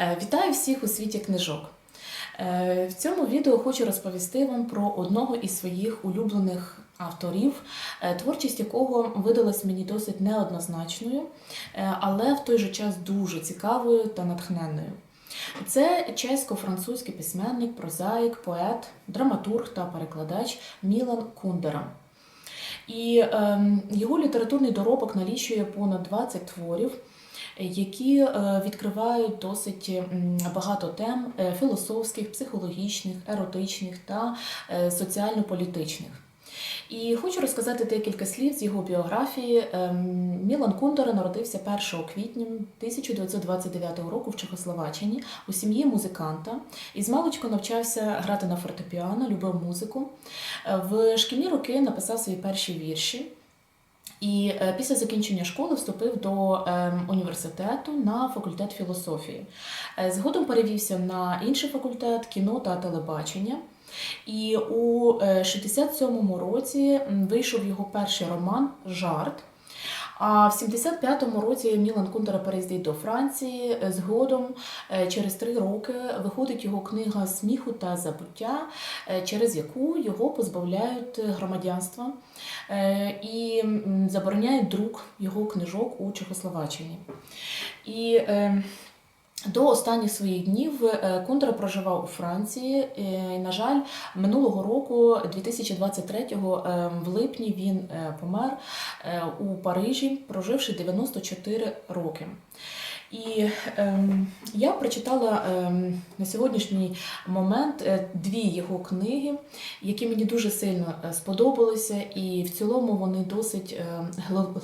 Е, Вітаю всіх у світі книжок. Е, В цьому відео хочу розповісти вам про одного із своїх улюблених авторів, е, творчість якого видалась мені досить неоднозначною, е, але в той же час дуже цікавою та натхненною. Це чесько-французький письменник, прозаїк, поет, драматург та перекладач Мілан Кундера. І ем, його літературний доробок налічує понад 20 творів, які е, відкривають досить багато тем е, філософських, психологічних, еротичних та е, соціально-політичних. І хочу розказати декілька слів з його біографії. Ем, Мілан Кундера народився 1 квітня 1929 року в Чехословаччині у сім'ї музиканта. І з маличку навчався грати на фортепіано, любив музику. В шкільні роки написав свої перші вірші. І е, після закінчення школи вступив до ем, університету на факультет філософії. Е, Згодом перевівся на інший факультет кіно та телебачення. І у е, 67-му році вийшов його перший роман Жарт. А в 75-му році Мілан Кундера переїздить до Франції. Згодом, е, через три роки, виходить його книга Сміху та забуття, е, через яку його позбавляють громадянства е, і забороняють друк його книжок у Чехословаччині. І до останніх своїх днів Кундра проживав у Франції. е, І, на жаль, минулого року, 2023-го, е, в липні він е, помер е, у Парижі, проживши 94 роки. І ем, я прочитала ем, на сьогоднішній момент е, дві його книги, які мені дуже сильно е, сподобалися, і в цілому вони досить е,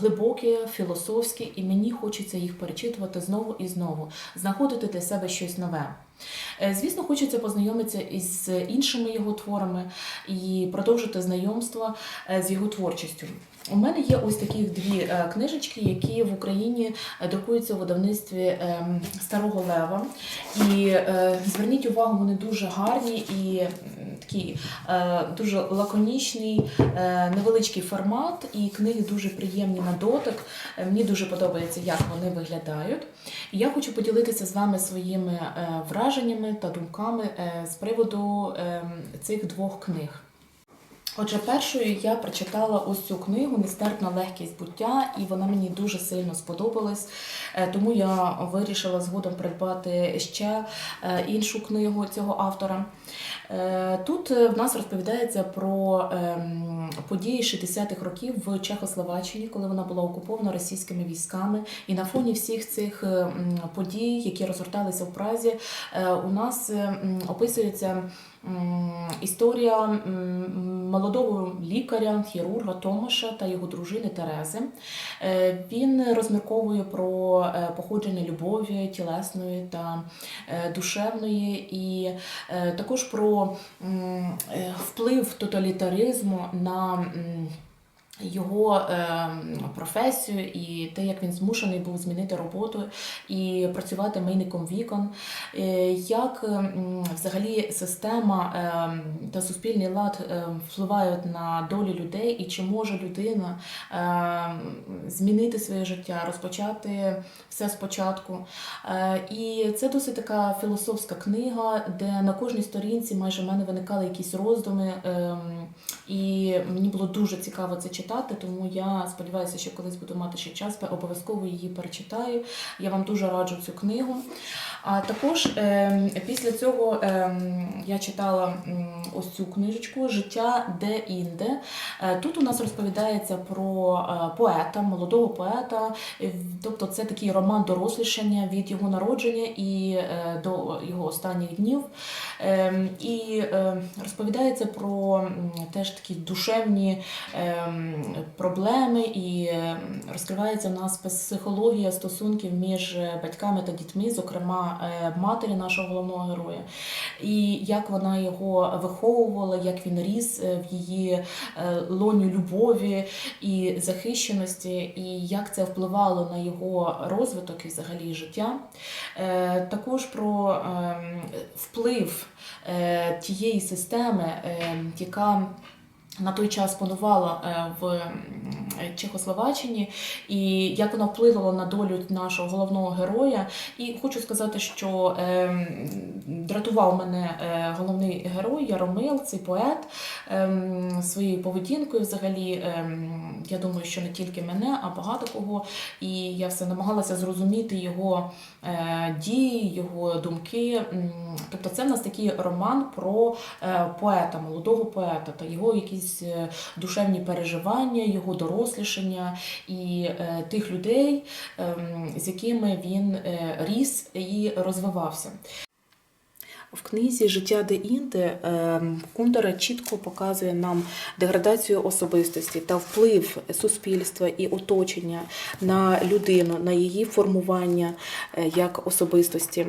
глибокі, філософські, і мені хочеться їх перечитувати знову і знову, знаходити для себе щось нове. Звісно, хочеться познайомитися із іншими його творами і продовжити знайомство з його творчістю. У мене є ось такі дві е, книжечки, які в Україні е, друкуються у видавництві ем, Старого Лева. І е, зверніть увагу, вони дуже гарні і такі дуже лаконічний, невеличкий формат, і книги дуже приємні на дотик. Мені дуже подобається, як вони виглядають. Я хочу поділитися з вами своїми враженнями та думками з приводу е, цих двох книг. Отже, першою я прочитала ось цю книгу Нестерпна легкість буття, і вона мені дуже сильно сподобалась. Е, Тому я вирішила згодом придбати ще е, іншу книгу цього автора. Е, Тут в нас розповідається про ем, події 60-х років в Чехословаччині, коли вона була окупована російськими військами. І на фоні всіх цих е, подій, які розгорталися в Празі, у нас е, описується історія молодого лікаря, хірурга Томаша та його дружини Терези. Е, Він розмірковує про е, походження любові тілесної та е, душевної, і також про вплив тоталітаризму на. Його е, професію і те, як він змушений був змінити роботу і працювати мийником вікон, е, як е, взагалі система е, та суспільний лад впливають на долю людей, і чи може людина змінити своє життя, розпочати все спочатку. Е, І це досить така філософська книга, де на кожній сторінці майже в мене виникали якісь роздуми. І мені було дуже цікаво це читати, тому я сподіваюся, що колись буду мати ще час, обов'язково її перечитаю. Я вам дуже раджу цю книгу. А також ем, після цього ем, я читала ось цю книжечку Життя де-інде. Е, Тут у нас розповідається про е, поета, молодого поета. Е, Тобто це такий роман дорослішання від його народження і е, до його останніх днів. Ем, І е, розповідається про теж такі душевні ем, проблеми, і е, розкривається в нас психологія стосунків між батьками та дітьми, зокрема е, матері нашого головного героя, і як вона його виховувала, як він ріс е, в її е, лоні любові і захищеності, і як це впливало на його розвиток і взагалі життя. Е, Також про ем, вплив е, тієї системи, е, яка на той час панувала е, в Чехословаччині, і як вона вплинула на долю нашого головного героя. І хочу сказати, що е, дратував мене е, головний герой Яромил, цей поет е, своєю поведінкою. Взагалі, е, я думаю, що не тільки мене, а багато кого. І я все намагалася зрозуміти його е, дії, його думки. Тобто, це в нас такий роман про е, поета, молодого поета та його якісь е, душевні переживання, його дорослішання і е, тих людей, ем, з якими він е, ріс і розвивався. В книзі Життя де інде ем, Кундера чітко показує нам деградацію особистості та вплив суспільства і оточення на людину, на її формування е, як особистості.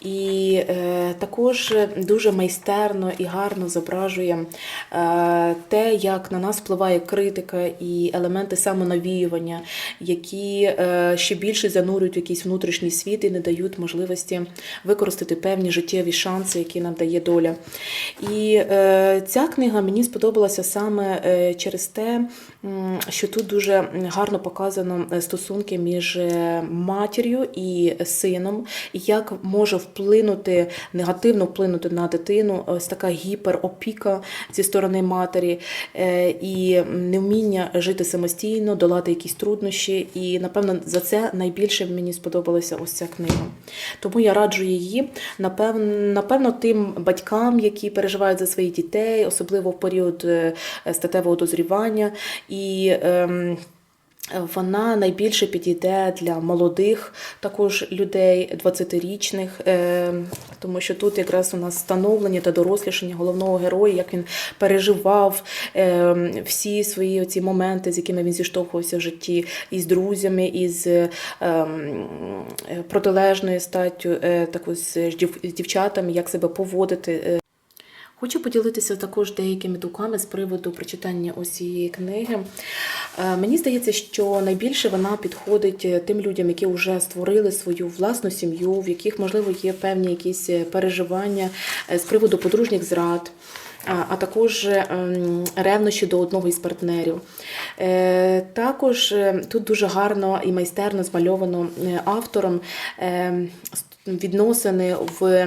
І е, також дуже майстерно і гарно зображує е, те, як на нас впливає критика і елементи самонавіювання, які ще більше занурюють якийсь внутрішній світ і не дають можливості використати певні життєві шанси, які нам дає доля. І е, ця книга мені сподобалася саме е, через те, що тут дуже гарно показано е, стосунки між матір'ю і сином, і як може вплинути негативно вплинути на дитину ось така гіперопіка зі сторони матері і невміння жити самостійно, долати якісь труднощі. І напевно за це найбільше мені сподобалася ось ця книга. Тому я раджу її напевно, напевно тим батькам, які переживають за своїх дітей, особливо в період е, статевого дозрівання. І ем, вона найбільше підійде для молодих також людей, 20-річних, е, тому що тут якраз у нас становлення та дорослішання головного героя, як він переживав всі свої оці моменти, з якими він зіштовхувався в житті, із друзями, із е, м, е, протилежною статтю, е, також з дівчатами, як себе поводити. е, Хочу поділитися також деякими думками з приводу прочитання ось цієї книги. Е, Мені здається, що найбільше вона підходить тим людям, які вже створили свою власну сім'ю, в яких, можливо, є певні якісь переживання з приводу подружніх зрад. А- також ем, ревнощі до одного із партнерів. Е, Також е, тут дуже гарно і майстерно змальовано е, автором е, відносини в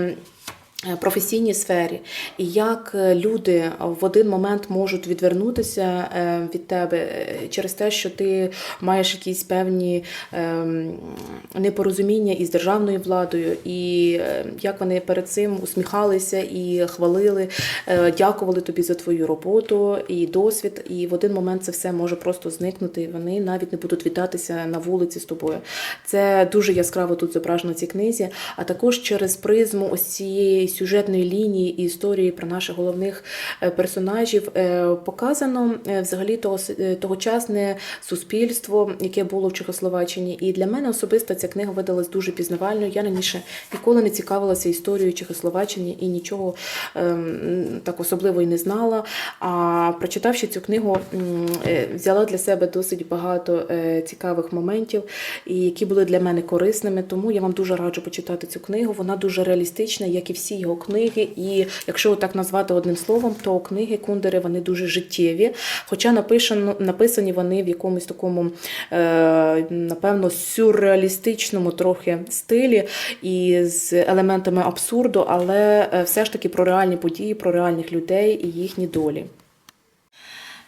професійній сфері, і як е, люди в один момент можуть відвернутися е, від тебе е, через те, що ти маєш якісь певні ем, непорозуміння із державною владою, і е, як вони перед цим усміхалися і хвалили, е, дякували тобі за твою роботу і досвід. І в один момент це все може просто зникнути, і вони навіть не будуть вітатися на вулиці з тобою. Це дуже яскраво тут зображено в цій книзі, а також через призму ось цієї сюжетної лінії і історії про наших головних е, персонажів е, показано е, взагалі того, тогочасне суспільство, яке було в Чехословаччині. І для мене особисто ця книга видалась дуже пізнавальною. Я раніше ніколи не цікавилася історією Чехословаччини і нічого ем, так особливо і не знала. А прочитавши цю книгу, взяла для себе досить багато цікавих моментів, які були для мене корисними. Тому я вам дуже раджу почитати цю книгу. Вона дуже реалістична, як і всі його книги. І якщо так назвати одним словом, то книги Кундери вони дуже життєві. Хоча написано, написані вони в якомусь такому, е, напевно, сюрреалістичному трохи стилі і з елементами абсурду, але е, все ж таки про реальні події, про реальних людей і їхні долі.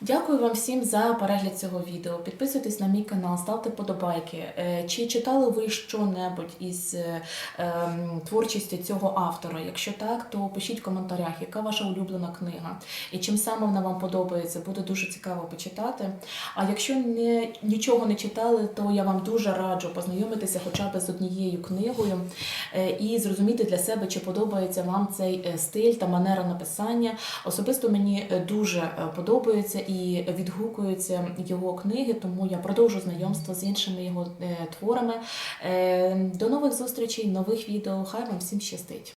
Дякую вам всім за перегляд цього відео. Підписуйтесь на мій канал, ставте подобайки. Е, Чи читали ви що-небудь із е, ем, творчості цього автора? Якщо так, то пишіть в коментарях, яка ваша улюблена книга і чим саме вона вам подобається. Буде дуже цікаво почитати. А якщо не, нічого не читали, то я вам дуже раджу познайомитися хоча б з однією книгою і зрозуміти для себе, чи подобається вам цей е, стиль та манера написання. Особисто мені е, дуже е, подобається і відгукуються його книги, тому я продовжу знайомство з іншими його е, творами. Е, До нових зустрічей, нових відео. Хай вам всім щастить!